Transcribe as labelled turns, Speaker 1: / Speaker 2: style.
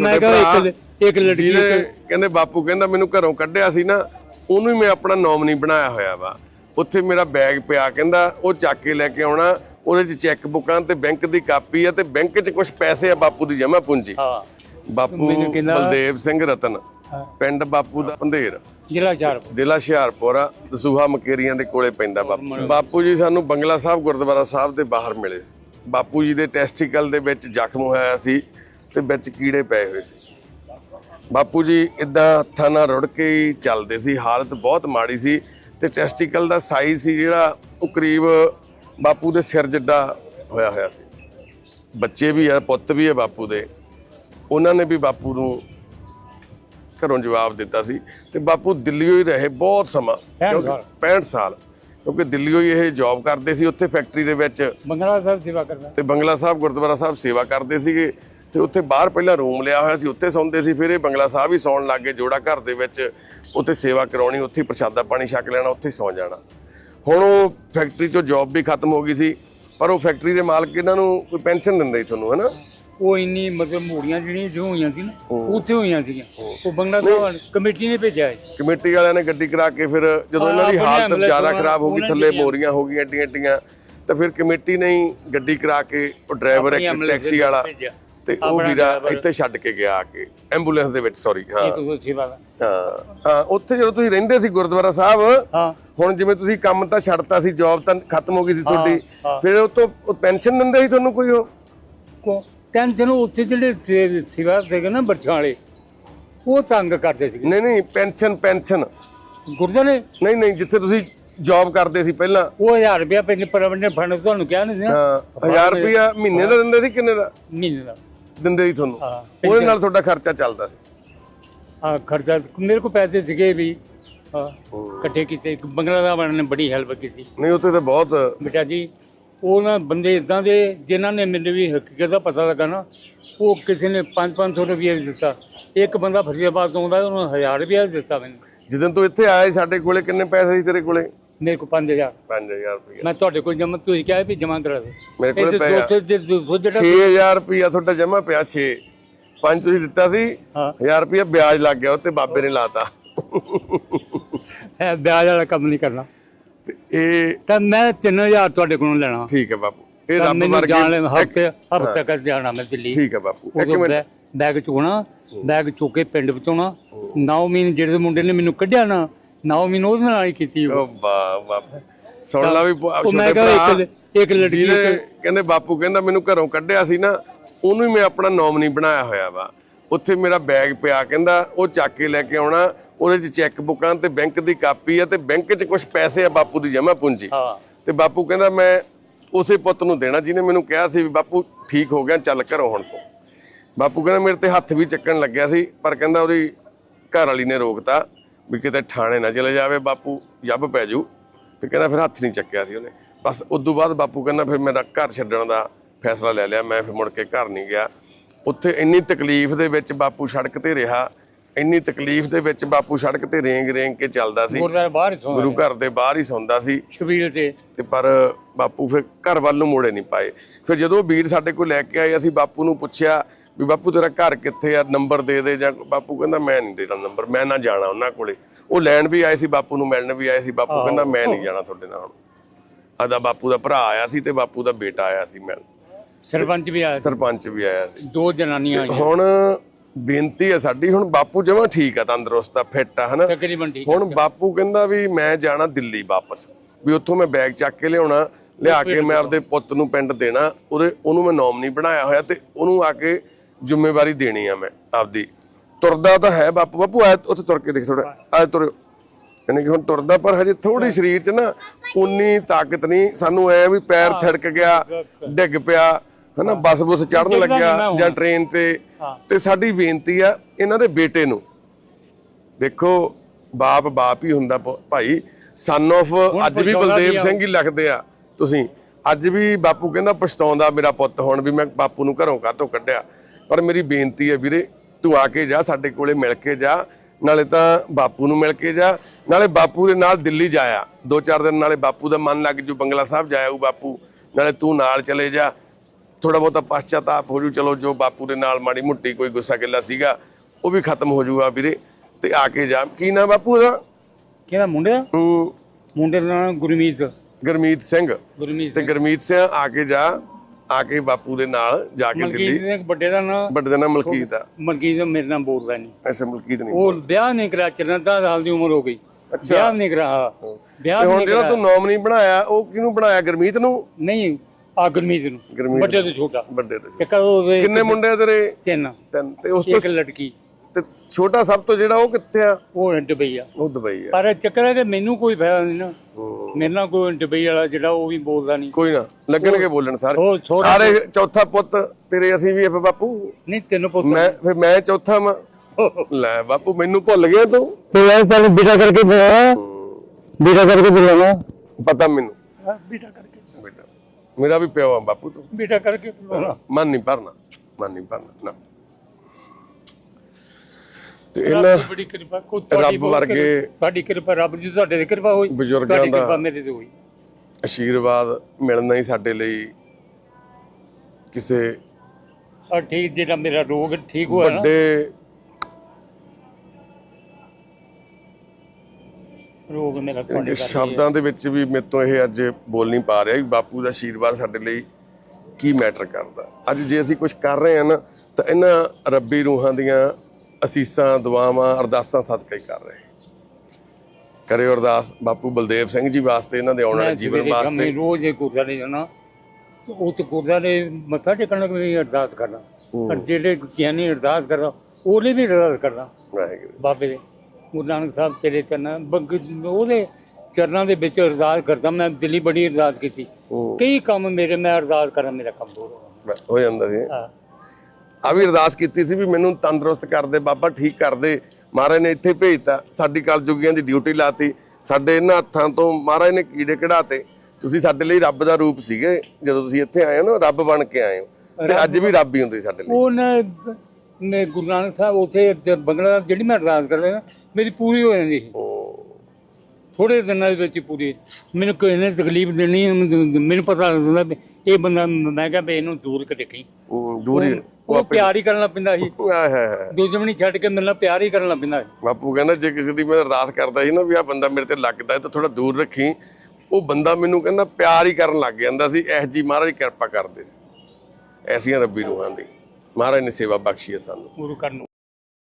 Speaker 1: ਮੈਂ ਕਿਹਾ ਇੱਕ ਇੱਕ ਲੜਕੀ
Speaker 2: ਕਹਿੰਦੇ ਬਾਪੂ ਕਹਿੰਦਾ ਮੈਨੂੰ ਘਰੋਂ ਕੱਢਿਆ ਸੀ ਨਾ ਉਹਨੂੰ ਹੀ ਮੈਂ ਆਪਣਾ ਨੋਮਨੀ ਬਣਾਇਆ ਹੋਇਆ ਵਾ। ਉੱਥੇ ਮੇਰਾ ਬੈਗ ਪਿਆ ਕਹਿੰਦਾ ਉਹ ਚੱਕ ਕੇ ਲੈ ਕੇ ਆਉਣਾ ਉਹਦੇ 'ਚ ਚੈੱਕ ਬੁੱਕਾਂ ਤੇ ਬੈਂਕ ਦੀ ਕਾਪੀ ਆ ਤੇ ਬੈਂਕ 'ਚ ਕੁਝ ਪੈਸੇ ਆ ਬਾਪੂ ਦੀ ਜਮ੍ਹਾਂ ਪੂੰਜੀ।
Speaker 1: ਹਾਂ।
Speaker 2: ਬਾਪੂ ਬਲਦੇਵ ਸਿੰਘ ਰਤਨ। ਪਿੰਡ ਬਾਪੂ ਦਾ ਪੰਧੇਰ
Speaker 1: ਜ਼ਿਲ੍ਹਾ ਚਾਰ
Speaker 2: ਜ਼ਿਲ੍ਹਾ ਹੁਸ਼ਿਆਰਪੁਰ ਆ ਦਸੂਹਾ ਮਕੇਰੀਆਂ ਦੇ ਕੋਲੇ ਪੈਂਦਾ ਬਾਪੂ। ਬਾਪੂ ਜੀ ਸਾਨੂੰ ਬੰਗਲਾ ਸਾਹਿਬ ਗੁਰਦੁਆਰਾ ਸਾਹਿਬ ਦੇ ਬਾਹਰ ਮਿਲੇ ਬਾਪੂ ਜੀ ਦੇ ਟੈਸਟੀਕਲ ਦੇ ਵਿੱਚ ਜ਼ਖਮ ਹੋਇਆ ਸੀ। ਤੇ ਵਿੱਚ ਕੀੜੇ ਪਏ ਹੋਏ ਸੀ। ਬਾਪੂ ਜੀ ਇਦਾਂ ਹੱਥਾਂ ਨਾਲ ਰੁੜ ਕੇ ਹੀ ਚੱਲਦੇ ਸੀ। ਹਾਲਤ ਬਹੁਤ ਮਾੜੀ ਸੀ ਤੇ ਟੈਸਟੀਕਲ ਦਾ ਸਾਈਜ਼ ਸੀ ਜਿਹੜਾ ਉਹ ਕਰੀਬ ਬਾਪੂ ਦੇ ਸਿਰ ਜਿੱਡਾ ਹੋਇਆ ਹੋਇਆ ਸੀ। ਬੱਚੇ ਵੀ ਆ ਪੁੱਤ ਵੀ ਆ ਬਾਪੂ ਦੇ। ਉਹਨਾਂ ਨੇ ਵੀ ਬਾਪੂ ਨੂੰ ਘਰੋਂ ਜਵਾਬ ਦਿੱਤਾ ਸੀ ਤੇ ਬਾਪੂ ਦਿੱਲੀੋਂ ਹੀ ਰਹੇ ਬਹੁਤ ਸਮਾਂ
Speaker 1: 65
Speaker 2: ਕਿਉਂਕਿ 65 ਸਾਲ ਕਿਉਂਕਿ ਦਿੱਲੀੋਂ ਹੀ ਇਹ ਜੌਬ ਕਰਦੇ ਸੀ। ਉੱਥੇ ਫੈਕਟਰੀ ਦੇ ਵਿੱਚ
Speaker 1: ਬੰਗਲਾ ਸਾਹਿਬ ਸੇਵਾ ਕਰਦਾ
Speaker 2: ਤੇ ਬੰਗਲਾ ਸਾਹਿਬ ਗੁਰਦੁਆਰਾ ਸਾਹਿਬ ਸੇਵਾ ਕਰਦੇ ਸੀਗੇ। ਤੇ ਉੱਥੇ ਬਾਹਰ ਪਹਿਲਾਂ ਰੂਮ ਲਿਆ ਹੋਇਆ ਸੀ ਉੱਥੇ ਸੌਂਦੇ ਸੀ ਫਿਰ ਇਹ ਬੰਗਲਾ ਸਾਹਿਬ ਹੀ ਸੌਣ ਲੱਗੇ ਜੋੜਾ ਘਰ ਦੇ ਵਿੱਚ। ਉੱਥੇ ਸੇਵਾ ਕਰਾਉਣੀ ਉੱਥੇ ਪ੍ਰਸ਼ਾਦਾ ਪਾਣੀ ਛਕ ਲੈਣਾ ਉੱਥੇ ਸੌਂ ਜਾਣਾ। ਹੁਣ ਉਹ ਫੈਕਟਰੀ ਚੋਂ ਜੌਬ ਵੀ ਖਤਮ ਹੋ ਗਈ ਸੀ ਪਰ ਉਹ ਫੈਕਟਰੀ ਦੇ ਮਾਲਕ ਇਹਨਾਂ ਨੂੰ ਕੋਈ ਪੈਨਸ਼ਨ ਦਿੰਦੇ ਸੀ ਤੁਹਾਨੂੰ ਹਨਾ?
Speaker 1: ਉਹ ਇੰਨੀ ਮਤਲਬ ਮੂੜੀਆਂ ਜਿਹੜੀਆਂ ਜੋ ਹੋਈਆਂ ਸੀ ਨਾ ਉੱਥੇ ਹੋਈਆਂ ਸੀਗੀਆਂ। ਉਹ ਬੰਗਲਾ ਸਾਹਿਬ ਕਮੇਟੀ ਨੇ ਭੇਜਿਆ ਹੈ।
Speaker 2: ਕਮੇਟੀ ਵਾਲਿਆਂ ਨੇ ਗੱਡੀ ਕਰਾ ਕੇ ਫਿਰ ਜਦੋਂ ਇਹਨਾਂ ਦੀ ਹਾਲਤ ਜ਼ਿਆਦਾ ਖਰਾਬ ਹੋ ਗਈ ਥੱਲੇ ਮੋਰੀਆਂ ਹੋ ਗਈਆਂ ਏਡੀਆਂ ਏਡੀਆਂ ਤਾਂ ਫਿਰ ਕਮੇਟੀ ਨੇ ਹੀ ਗੱਡੀ ਕਰਾ ਕੇ ਉਹ ਡਰਾਈਵਰ ਇੱਕ ਟੈਕਸੀ ਵਾਲਾ। ਤੇ ਉਹ ਵੀਰਾ। ਇੱਥੇ ਛੱਡ ਕੇ ਗਿਆ ਆ ਕੇ ਐਂਬੂਲੈਂਸ ਦੇ ਵਿੱਚ ਸੌਰੀ ਹਾਂ।
Speaker 1: ਉਹ ਸੇਵਾ ਦਾ
Speaker 2: ਹਾਂ। ਹਾਂ ਉੱਥੇ ਜਦੋਂ ਤੁਸੀਂ ਰਹਿੰਦੇ ਸੀ ਗੁਰਦੁਆਰਾ ਸਾਹਿਬ
Speaker 1: ਹਾਂ।
Speaker 2: ਹੁਣ ਜਿਵੇਂ ਤੁਸੀਂ ਕੰਮ ਤਾਂ ਛੱਡਤਾ ਸੀ ਜੌਬ ਤਾਂ ਖਤਮ ਹੋ ਗਈ ਸੀ ਤੁਹਾਡੀ। ਫਿਰ ਉਹ ਤੋਂ ਪੈਨਸ਼ਨ ਦਿੰਦੇ ਸੀ ਤੁਹਾਨੂੰ ਕੋਈ ਉਹ?
Speaker 1: ਕੋ ਟੈਨਸ਼ਨ ਉੱਥੇ ਜਿਹੜੇ ਸੇ- ਸੇਵਾ ਸੀਗੇ ਨਾ ਵਾਲੇ ਉਹ ਤੰਗ ਕਰਦੇ ਸੀ
Speaker 2: ਨਹੀਂ ਨਹੀਂ ਪੈਨਸ਼ਨ ਪੈਨਸ਼ਨ
Speaker 1: ਗੁਰਦੁਆਰੇ?
Speaker 2: ਨਹੀਂ ਨਹੀਂ ਜਿੱਥੇ ਤੁਸੀਂ ਜੌਬ ਕਰਦੇ ਸੀ ਪਹਿਲਾਂ।
Speaker 1: ਉਹ 1000 ਰੁਪਇਆ ਪਹਿਲੇ ਪ੍ਰਬੰਧਨ ਫੰਡ ਤੁਹਾਨੂੰ ਕਿਹਾ ਨਹੀਂ ਸੀ
Speaker 2: ਹਾਂ 1000 ਰੁਪਇਆ ਮਹੀਨੇ ਦਾ ਦਿੰਦੇ ਸੀ ਕਿੰਨੇ ਦਾ?
Speaker 1: ਮਹੀਨੇ ਦਾ।
Speaker 2: ਦਿੰਦੇ ਸੀ ਤੁਹਾਨੂੰ।
Speaker 1: ਹਾਂ
Speaker 2: ਉਹਦੇ ਨਾਲ ਤੁਹਾਡਾ ਖਰਚਾ ਚੱਲਦਾ ਸੀ।
Speaker 1: ਆ ਖਰਚਾ ਮੇਰੇ ਕੋਲ ਪੈਸੇ ਸੀਗੇ ਵੀ। ਹਾਂ, ਇਕੱਠੇ ਕੀਤੇ। ਇੱਕ ਬੰਗਲਾ ਦਾ ਵਾਲਿਆਂ ਨੇ ਬੜੀ ਹੈਲਪ ਕੀਤੀ।
Speaker 2: ਨਹੀਂ ਉੱਥੇ ਤਾਂ ਬਹੁਤ
Speaker 1: ਬੇਟਾ ਜੀ ਉਹ ਨਾ ਬੰਦੇ ਇਦਾਂ ਦੇ ਜਿਨ੍ਹਾਂ ਨੇ ਮੈਨੂੰ ਵੀ ਹਕੀਕਤ ਦਾ ਪਤਾ ਲੱਗਾ ਨਾ ਉਹ ਕਿਸੇ ਨੇ 5-500 ਰੁਪਏ ਦਿੱਤਾ। ਇੱਕ ਬੰਦਾ ਫਰੀਦਾਬਾਦ ਤੋਂ ਆਉਂਦਾ ਉਹਨੂੰ 1000 ਰੁਪਏ ਦਿੱਤਾ ਮੈਨੂੰ।
Speaker 2: ਜਦੋਂ ਤੂੰ ਇੱਥੇ ਆਇਆ ਸੀ ਸਾਡੇ ਕੋਲੇ ਕਿੰਨੇ ਪੈਸੇ ਸੀ ਤੇਰੇ ਕੋਲੇ?
Speaker 1: ਮੇਰੇ ਕੋਲ 5000
Speaker 2: 5000 ਰੁਪਇਆ
Speaker 1: ਮੈਂ ਤੁਹਾਡੇ ਕੋਲ ਜਮਾ ਤੁਸੀਂ ਕਿਹਾ ਵੀ ਜਮਾ ਕਰਾ ਦੇ
Speaker 2: ਮੇਰੇ ਕੋਲੇ ਪਿਆ
Speaker 1: ਦੋ ਦੇ ਦੋ ਜਿਹੜਾ
Speaker 2: 6000 ਰੁਪਇਆ ਤੁਹਾਡਾ ਜਮਾ ਪਿਆ 6 ਪੰਜ ਤੁਸੀਂ ਦਿੱਤਾ ਸੀ
Speaker 1: ਹਾਂ।
Speaker 2: 1000 ਰੁਪਇਆ ਵਿਆਜ ਲੱਗ ਗਿਆ ਉੱਤੇ ਬਾਬੇ ਨੇ ਲਾਤਾ।
Speaker 1: ਇਹ ਵਿਆਜ ਵਾਲਾ ਕੰਮ ਨਹੀਂ ਕਰਨਾ।
Speaker 2: ਤੇ ਇਹ
Speaker 1: ਤਾਂ ਮੈਂ 3000 ਤੁਹਾਡੇ ਕੋਲੋਂ ਲੈਣਾ।
Speaker 2: ਠੀਕ ਹੈ ਬਾਪੂ। ਇਹ ਰੱਬ ਵਰਗੇ
Speaker 1: ਹਫ਼ਤੇ ਹਫ਼ਤੇ ਤੱਕ ਜਾਣਾ ਮੈਂ ਦਿੱਲੀ।
Speaker 2: ਠੀਕ ਹੈ ਬਾਪੂ। ਇੱਕ ਮਿੰਟ।
Speaker 1: ਬੈਗ ਚੋਣਾ ਬੈਗ ਚੁੱਕ ਕੇ ਪਿੰਡ ਵਿੱਚੋਂ ਨਾ ਨੌ ਮਹੀਨੇ ਜਿਹੜੇ ਮੁੰਡੇ ਨੇ ਮੈਨੂੰ ਕੱਢਿਆ ਨਾ ਨੌ ਮਹੀਨੇ ਉਹਦੇ ਨਾਲ ਹੀ ਕੀਤੀ ਉਹ।
Speaker 2: ਉਹ ਵਾਹ ਬਾਪੂ ਸੁਣ ਲਾ ਵੀ
Speaker 1: ਉਹ ਮੈਂ
Speaker 2: ਛੋਟੇ
Speaker 1: ਕਿਹਾ
Speaker 2: ਭਰਾ
Speaker 1: ਇੱਕ ਇੱਕ ਲੜਕੀ
Speaker 2: ਜਿਹਨੇ ਕਹਿੰਦੇ ਬਾਪੂ ਕਹਿੰਦਾ ਮੈਨੂੰ ਘਰੋਂ ਕੱਢਿਆ ਸੀ ਨਾ ਉਹਨੂੰ ਹੀ ਮੈਂ ਆਪਣਾ ਨੋਮਨੀ ਬਣਾਇਆ ਹੋਇਆ ਵਾ। ਉੱਥੇ ਮੇਰਾ ਬੈਗ ਪਿਆ ਕਹਿੰਦਾ ਉਹ ਚੱਕ ਕੇ ਲੈ ਕੇ ਆਉਣਾ ਉਹਦੇ 'ਚ ਚੈੱਕ ਬੁੱਕਾਂ ਤੇ ਬੈਂਕ ਦੀ ਕਾਪੀ ਆ ਤੇ ਬੈਂਕ 'ਚ ਕੁਝ ਪੈਸੇ ਆ ਬਾਪੂ ਦੀ ਜਮ੍ਹਾਂ ਪੂੰਜੀ।
Speaker 1: ਹਾਂ।
Speaker 2: ਤੇ ਬਾਪੂ ਕਹਿੰਦਾ ਮੈਂ ਉਸੇ ਪੁੱਤ ਨੂੰ ਦੇਣਾ ਜਿਹਨੇ ਮੈਨੂੰ ਕਿਹਾ ਸੀ ਵੀ ਬਾਪੂ ਠੀਕ ਹੋ ਗਿਆ ਚੱਲ ਘਰੋਂ ਹੁਣ ਤੋਂ। ਬਾਪੂ ਕਹਿੰਦਾ ਮੇਰੇ ਤੇ ਹੱਥ ਵੀ ਚੱਕਣ ਲੱਗਿਆ ਸੀ ਪਰ ਕਹਿੰਦਾ ਉਹਦੀ ਘਰ ਵਾਲੀ ਨੇ ਰੋਕਤਾ। ਵੀ ਕਿਤੇ ਥਾਣੇ ਨਾ ਚਲੇ ਜਾਵੇ ਬਾਪੂ ਜੱਬ ਪੈ ਜੂ। ਤੇ ਕਹਿੰਦਾ ਫਿਰ ਹੱਥ ਨਹੀਂ ਚੱਕਿਆ ਸੀ ਉਹਨੇ। ਬਸ ਉਦੋਂ ਬਾਅਦ ਬਾਪੂ ਕਹਿੰਦਾ ਫਿਰ ਮੇਰਾ ਘਰ ਛੱਡਣ ਦਾ ਫੈਸਲਾ ਲੈ ਲਿਆ ਮੈਂ ਫਿਰ ਮੁੜ ਕੇ ਘਰ ਨਹੀਂ ਗਿਆ। ਉੱਥੇ ਇੰਨੀ ਤਕਲੀਫ ਦੇ ਵਿੱਚ ਬਾਪੂ ਸੜਕ ਤੇ ਰਿਹਾ। ਇੰਨੀ ਤਕਲੀਫ ਦੇ ਵਿੱਚ ਬਾਪੂ ਸੜਕ ਤੇ ਰੇਂਗ ਰੇਂਗ ਕੇ ਚੱਲਦਾ ਸੀ।
Speaker 1: ਬਾਹਰ ਹੀ
Speaker 2: ਗੁਰੂ ਘਰ ਦੇ ਬਾਹਰ ਹੀ ਸੌਂਦਾ ਸੀ।
Speaker 1: ਸ਼ਬੀਲ ਤੇ।
Speaker 2: ਤੇ ਪਰ ਬਾਪੂ ਫਿਰ ਘਰ ਵੱਲ ਨੂੰ ਮੋੜੇ ਨਹੀਂ ਪਾਏ। ਫਿਰ ਜਦੋਂ ਵੀਰ ਸਾਡੇ ਕੋਲ ਲੈ ਕੇ ਆਏ ਅਸੀਂ ਬਾਪੂ ਨੂੰ ਪੁੱਛਿਆ ਵੀ ਬਾਪੂ ਤੇਰਾ ਘਰ ਕਿੱਥੇ ਆ? ਨੰਬਰ ਦੇ ਦੇ ਜਾਂ ਬਾਪੂ ਕਹਿੰਦਾ ਮੈਂ ਨਹੀਂ ਦੇਣਾ ਨੰਬਰ ਮੈਂ ਨਾ ਜਾਣਾ ਉਹਨਾਂ ਕੋਲੇ। ਉਹ ਲੈਣ ਵੀ ਆਏ ਸੀ ਬਾਪੂ ਨੂੰ ਮਿਲਣ ਵੀ ਆਏ ਸੀ ਬਾਪੂ ਕਹਿੰਦਾ ਮੈਂ ਨਹੀਂ ਜਾਣਾ ਤੁਹਾਡੇ ਨਾਲ ਆਦਾ ਬਾਪੂ ਦਾ ਭਰਾ ਆਇਆ ਸੀ ਤੇ ਬਾਪੂ ਦਾ ਬੇਟਾ ਆਇਆ ਸੀ ਮਿਲਣ।
Speaker 1: ਸਰਪੰਚ ਵੀ ਆਇਆ।
Speaker 2: ਸਰਪੰਚ ਵੀ ਆਇਆ ਸੀ।
Speaker 1: ਦੋ ਜਨਾਨੀਆਂ ਆਈਆਂ।
Speaker 2: ਹੁਣ ਬੇਨਤੀ ਹੈ ਸਾਡੀ ਹੁਣ ਬਾਪੂ ਜਮਾਂ ਠੀਕ ਆ ਤੰਦਰੁਸਤ ਆ ਫਿੱਟ ਆ ਹਨਾ?
Speaker 1: ਤਕਰੀਬਨ ਠੀਕ
Speaker 2: ਹੁਣ ਬਾਪੂ ਕਹਿੰਦਾ ਵੀ ਮੈਂ ਜਾਣਾ ਦਿੱਲੀ ਵਾਪਸ ਵੀ ਉੱਥੋਂ ਮੈਂ ਬੈਗ ਚੱਕ ਕੇ ਲਿਆਉਣਾ ਲਿਆ ਕੇ ਮੈਂ ਆਪਦੇ ਪੁੱਤ ਨੂੰ ਪਿੰਡ ਦੇਣਾ ਉਹਦੇ ਉਹਨੂੰ ਮੈਂ ਨੋਮਨੀ ਬਣਾਇਆ ਹੋਇਆ ਤੇ ਉਹਨੂੰ ਆ ਕੇ ਜ਼ਿੰਮੇਵਾਰੀ ਦੇਣੀ ਆ ਮੈਂ ਆਪਦੀ। ਤੁਰਦਾ ਤਾਂ ਹੈ ਬਾਪੂ ਬਾਪੂ ਆ ਉੱਥੇ ਤੁਰ ਕੇ ਦੇਖ ਥੋੜਾ ਆ ਤੁਰ। ਯਾਨੀ ਕਿ ਹੁਣ ਤੁਰਦਾ ਪਰ ਹਜੇ ਥੋੜੀ ਸਰੀਰ 'ਚ ਨਾ ਉਨੀ ਤਾਕਤ ਨਹੀਂ ਸਾਨੂੰ ਐ ਵੀ ਪੈਰ ਥੜਕ ਗਿਆ ਡਿੱਗ ਪਿਆ ਹਨਾ ਬੱਸ ਬੁਸ ਚੜਨ ਲੱਗਿਆ ਜਾਂ ਟ੍ਰੇਨ ਤੇ। ਤੇ ਸਾਡੀ ਬੇਨਤੀ ਆ ਇਹਨਾਂ ਦੇ ਬੇਟੇ ਨੂੰ। ਦੇਖੋ ਬਾਪ ਬਾਪ ਹੀ ਹੁੰਦਾ ਭਾਈ। ਸਨ of ਅੱਜ ਵੀ ਬਲਦੇਵ ਸਿੰਘ ਹੀ ਲਿਖਦੇ ਆ ਤੁਸੀਂ। ਅੱਜ ਵੀ ਬਾਪੂ ਕਹਿੰਦਾ ਪਛਤਾਉਂਦਾ ਮੇਰਾ ਪੁੱਤ ਹੁਣ ਵੀ ਮੈਂ ਬਾਪੂ ਨੂੰ ਘਰੋਂ ਕਾਹਤੋਂ ਕੱਢਿਆ? ਪਰ ਮੇਰੀ ਬੇਨਤੀ ਹੈ ਵੀਰੇ ਤੂੰ ਆ ਕੇ ਜਾ ਸਾਡੇ ਕੋਲੇ ਮਿਲ ਕੇ ਜਾ ਨਾਲੇ ਤਾਂ ਬਾਪੂ ਨੂੰ ਮਿਲ ਕੇ ਜਾ ਨਾਲੇ ਬਾਪੂ ਦੇ ਨਾਲ ਦਿੱਲੀ ਜਾਇਆ। ਦੋ ਚਾਰ ਦਿਨ ਨਾਲੇ ਬਾਪੂ ਦਾ ਮਨ ਲੱਗ ਜੂ ਬੰਗਲਾ ਸਾਹਿਬ ਜਾਇਆ ਉਹ ਬਾਪੂ ਨਾਲੇ ਤੂੰ ਨਾਲ ਚਲੇ ਜਾ। ਥੋੜਾ ਬਹੁਤਾ ਪਛਤਾਪ ਹੋ ਜੂ ਚਲੋ ਜੋ ਬਾਪੂ ਦੇ ਨਾਲ ਮਾੜੀ ਮੁੱਟੀ ਕੋਈ ਗੁੱਸਾ ਗਿੱਲਾ ਸੀਗਾ ਉਹ ਵੀ ਖਤਮ ਹੋ ਜੂਗਾ ਵੀਰੇ ਤੇ ਆ ਕੇ ਜਾ। ਕੀ ਨਾ ਬਾਪੂ ਦਾ
Speaker 1: ਕਿਹਦਾ ਮੁੰਡਾ
Speaker 2: ਹੂੰ।
Speaker 1: ਮੁੰਡੇ ਦਾ ਨਾਮ ਗੁਰਮੀਤ।
Speaker 2: ਗਰਮੀਤ ਸਿੰਘ।
Speaker 1: ਗੁਰਮੀਤ
Speaker 2: ਤੇ ਗਰਮੀਤ ਸਿੰਘ ਆ ਕੇ ਜਾ। ਆ ਕੇ ਬਾਪੂ ਦੇ ਨਾਲ ਜਾ ਕੇ
Speaker 1: ਮਲਕੀਤ
Speaker 2: ਦਿੱਲੀ।
Speaker 1: ਸਿੰਘ ਵੱਡੇ ਦਾ ਨਾਮ
Speaker 2: ਵੱਡੇ ਦਾ ਨਾਮ ਮਲਕੀਤ ਆ।
Speaker 1: ਮਲਕੀਤ ਮੇਰੇ ਨਾਲ ਬੋਲਦਾ ਨਹੀਂ।
Speaker 2: ਐਸੇ ਮਲਕੀਤ ਨਹੀਂ
Speaker 1: ਉਹ ਵਿਆਹ ਨਹੀਂ ਕਰਾ ਚਰਨ ਦਾ ਸਾਲ ਦੀ ਉਮਰ ਹੋ ਗਈ। ਵਿਆਹ ਨਹੀਂ ਕਰਾ। ਵਿਆਹ
Speaker 2: ਤੇ ਹੁਣ
Speaker 1: ਨਹੀਂ
Speaker 2: ਜਿਹੜਾ
Speaker 1: ਕਰਾ
Speaker 2: ਤੂੰ ਨੋਮਨੀ ਬਣਾਇਆ ਉਹ ਕਿਹਨੂੰ ਬਣਾਇਆ? ਗਰਮੀਤ ਨੂੰ?
Speaker 1: ਨਹੀਂ ਆ ਗੁਰਮੀਤ ਨੂੰ।
Speaker 2: ਗੁਰਮੀਤ
Speaker 1: ਵੱਡੇ ਤੋਂ ਛੋਟਾ।
Speaker 2: ਵੱਡੇ ਤੇ
Speaker 1: ਚੱਕਰ ਉਹ ਵੇ-
Speaker 2: ਕਿੰਨੇ ਮੁੰਡੇ ਆ ਤੇਰੇ?
Speaker 1: ਤਿੰਨ।
Speaker 2: ਤਿੰਨ। ਤੇ ਉਸ ਤੋਂ
Speaker 1: ਇੱਕ ਲੜਕੀ।
Speaker 2: ਤੇ ਛੋਟਾ ਸਭ ਤੋਂ ਜਿਹੜਾ ਉਹ ਕਿੱਥੇ ਆ?
Speaker 1: ਉਹ ਡਬਈ ਆ।
Speaker 2: ਉਹ ਦੁਬਈ ਆ।
Speaker 1: ਪਰ ਚੱਕਰ ਹੈ ਕਿ ਮੈਨੂੰ ਕੋਈ ਫਾਇਦਾ ਨਹੀਂ ਨਾ।
Speaker 2: ਹੂੰ।
Speaker 1: ਮੇਰੇ ਨਾਲ ਕੋਈ ਡਬਈ ਵਾਲਾ ਜਿਹੜਾ ਉਹ ਵੀ ਬੋਲਦਾ ਨਹੀਂ।
Speaker 2: ਕੋਈ ਨਾ ਲੱਗਣਗੇ ਬੋਲਣ ਸਾਰੇ। ਸਾਰੇ ਚੌਥਾ ਪੁੱਤ ਤੇਰੇ ਅਸੀਂ ਵੀ ਆ ਫਿਰ ਬਾਪੂ।
Speaker 1: ਨਹੀਂ ਤਿੰਨ ਪੁੱਤ।
Speaker 2: ਮੈਂ ਫਿਰ ਮੈਂ ਚੌਥਾ ਵਾਂ। ਲੈ ਬਾਪੂ ਮੈਨੂੰ ਭੁੱਲ ਗਿਆ ਤੂੰ।
Speaker 1: ਤੇ ਯਾਰ ਪਹਿਲੇ ਬੇਟਾ ਕਰਕੇ ਬੇਟਾ ਕਰਕੇ ਬੁਲਾਣਾ
Speaker 2: ਪਤਾ ਮੈਨੂੰ।
Speaker 1: ਬੇਟਾ ਕਰਕੇ।
Speaker 2: ਬੇਟਾ। ਮੇਰਾ ਵੀ ਪਿਓ ਆ ਬਾਪੂ ਤੂੰ।
Speaker 1: ਬੇਟਾ ਕਰਕੇ ਬੁਲਾਣਾ
Speaker 2: ਮਨ ਨਹੀਂ ਭਰਨਾ ਮਨ ਨਹੀਂ ਭਰਨਾ ਨਾ। ਤੇ ਇਹਨਾਂ
Speaker 1: ਬੜੀ ਕਿਰਪਾ ਕੋ
Speaker 2: ਰੱਬ ਵਰਗੇ
Speaker 1: ਤੁਹਾਡੀ ਕਿਰਪਾ ਰੱਬ ਦੀ ਤੁਹਾਡੇ ਦੀ ਕਿਰਪਾ ਹੋਈ
Speaker 2: ਬਜ਼ੁਰਗਾਂ
Speaker 1: ਤੁਹਾਡੀ
Speaker 2: ਦਾ
Speaker 1: ਕਿਰਪਾ ਮੇਰੇ ਤੇ ਹੋਈ।
Speaker 2: ਆਸ਼ੀਰਵਾਦ ਮਿਲਣਾ ਹੀ ਸਾਡੇ ਲਈ ਕਿਸੇ
Speaker 1: ਆ ਠੀਕ ਜਿਹੜਾ ਮੇਰਾ ਰੋਗ ਠੀਕ ਹੋਇਆ ਨਾ।
Speaker 2: ਵੱਡੇ
Speaker 1: ਰੋਗ ਮੇਰਾ ਤੁਹਾਡੇ ਕਰਕੇ
Speaker 2: ਸ਼ਬਦਾਂ ਦੇ ਵਿੱਚ ਵੀ ਮੇਰੇ ਤੋਂ ਇਹ ਅੱਜ ਬੋਲ ਨਹੀਂ ਪਾ ਰਿਹਾ ਵੀ ਬਾਪੂ ਦਾ ਆਸ਼ੀਰਵਾਦ ਸਾਡੇ ਲਈ ਕੀ ਮੈਟਰ ਕਰਦਾ। ਅੱਜ ਜੇ ਅਸੀਂ ਕੁਝ ਕਰ ਰਹੇ ਹਾਂ ਨਾ ਤਾਂ ਇਹਨਾਂ ਰੱਬੀ ਰੂਹਾਂ ਦੀਆਂ ਅਸੀਸਾਂ ਦੁਆਵਾਂ ਅਰਦਾਸਾਂ ਸਦਕਾ ਹੀ ਕਰ ਰਹੇ। ਕਰਿਓ ਅਰਦਾਸ। ਬਾਪੂ ਬਲਦੇਵ ਸਿੰਘ ਜੀ ਵਾਸਤੇ ਇਹਨਾਂ ਦੇ ਆਉਣ ਵਾਲੇ ਜੀਵਨ ਵਾਸਤੇ।
Speaker 1: ਰੋਜ਼ ਇਹ ਗੁਰਦੁਆਰੇ ਜਾਣਾ। ਉਹ ਤੇ ਗੁਰਦੁਆਰੇ ਮੱਥਾ ਟੇਕਣ ਲੱਗ ਵੀ ਅਰਦਾਸ ਕਰਨਾ ਪਰ ਜਿਹੜੇ ਗਿਆਨੀ ਅਰਦਾਸ ਕਰਦਾ ਉਹਨੇ ਵੀ ਅਰਦਾਸ ਕਰਨਾ ਬਾਬੇ ਦੇ ਗੁਰੂ ਨਾਨਕ ਸਾਹਿਬ ਤੇਰੇ ਚਰਨਾਂ ਬਗ- ਉਹਦੇ ਚਰਨਾਂ ਦੇ ਵਿੱਚ ਅਰਦਾਸ ਕਰਦਾ। ਮੈਂ ਦਿੱਲੀ ਬੜੀ ਅਰਦਾਸ ਕੀਤੀ। ਕਈ ਕੰਮ ਮੇਰੇ ਮੈਂ ਅਰਦਾਸ ਕਰਾਂ ਮੇਰਾ ਕੰਮ
Speaker 2: ਹੋ ਜਾਂਦਾ ਸੀ।
Speaker 1: ਹਾਂ।
Speaker 2: ਆ ਵੀ ਅਰਦਾਸ ਕੀਤੀ ਸੀ ਵੀ ਮੈਨੂੰ ਤੰਦਰੁਸਤ ਕਰ ਦੇ ਬਾਬਾ ਠੀਕ ਕਰ ਦੇ। ਮਹਾਰਾਜ ਨੇ ਇੱਥੇ ਭੇਜਤਾ ਸਾਡੀ ਕਲਯੁਗੀਆਂ ਦੀ ਡਿਊਟੀ ਲਾਤੀ। ਸਾਡੇ ਇਹਨਾਂ ਹੱਥਾਂ ਤੋਂ ਮਹਾਰਾਜ ਨੇ ਕੀੜੇ ਕਢਾਤੇ। ਤੁਸੀਂ ਸਾਡੇ ਲਈ ਰੱਬ ਦਾ ਰੂਪ ਸੀਗੇ ਜਦੋਂ ਤੁਸੀਂ ਇੱਥੇ ਆਏ ਹੋ ਨਾ ਰੱਬ ਬਣ ਕੇ ਆਏ ਹੋ। ਤੇ ਅੱਜ ਵੀ ਰੱਬ ਹੀ ਹੁੰਦੇ ਸਾਡੇ ਲਈ।
Speaker 1: ਉਹ ਨਾ ਗੁਰੂ ਨਾਨਕ ਸਾਹਿਬ ਉੱਥੇ ਬੰਗਲਾ ਜਿਹੜੀ ਮੈਂ ਅਰਦਾਸ ਕਰਦਾ ਨਾ ਮੇਰੀ ਪੂਰੀ ਹੋ ਜਾਂਦੀ ਸੀ। ਥੋੜੇ ਦਿਨਾਂ ਦੇ ਵਿੱਚ ਪੂਰੀ। ਮੈਨੂੰ ਕੋਈ ਨੇ ਤਕਲੀਫ ਦੇਣੀ ਮੈਨੂੰ ਪਤਾ ਲੱਗਦਾ ਇਹ ਬੰਦਾ ਮੈਂ ਕਿਹਾ ਵੀ ਇਹਨੂੰ ਦੂਰ ਕਰ ਦੇਖੀ
Speaker 2: ਹੂੰ, ਦੂਰ ਹੀ
Speaker 1: ਉਹ ਪਿਆਰ ਹੀ ਕਰਨਾ ਪੈਂਦਾ ਸੀ।
Speaker 2: ਆਏ ਹਾਏ ਹਾਏ।
Speaker 1: ਦੁਸ਼ਮਣੀ ਛੱਡ ਕੇ ਨਾਲ ਪਿਆਰ ਹੀ ਕਰਨਾ ਪੈਂਦਾ ਸੀ।
Speaker 2: ਬਾਪੂ ਕਹਿੰਦਾ ਜੇ ਕਿਸੇ ਦੀ ਮੈਂ ਅਰਦਾਸ ਕਰਦਾ ਸੀ ਨਾ ਵੀ ਆ ਬੰਦਾ ਮੇਰੇ ਤੇ ਲੱਗਦਾ ਹੈ ਤਾਂ ਥੋੜਾ ਦੂਰ ਰੱਖੀ। ਉਹ ਬੰਦਾ ਮੈਨੂੰ ਕਹਿੰਦਾ ਪਿਆਰ ਹੀ ਕਰਨ ਲੱਗ ਜਾਂਦਾ ਸੀ। ਇਹ ਜੀ ਮਹਾਰਾਜ ਕਿਰਪਾ ਕਰਦੇ ਸੀ। ਐਸੀਆਂ ਰੱਬੀ ਰੂਹਾਂ ਦੀ। ਮਹਾਰਾਜ ਨੇ ਸੇਵਾ ਬਖਸ਼ੀ ਹੈ ਸਾਨੂੰ।
Speaker 1: ਗੁਰੂ ਕਰਨ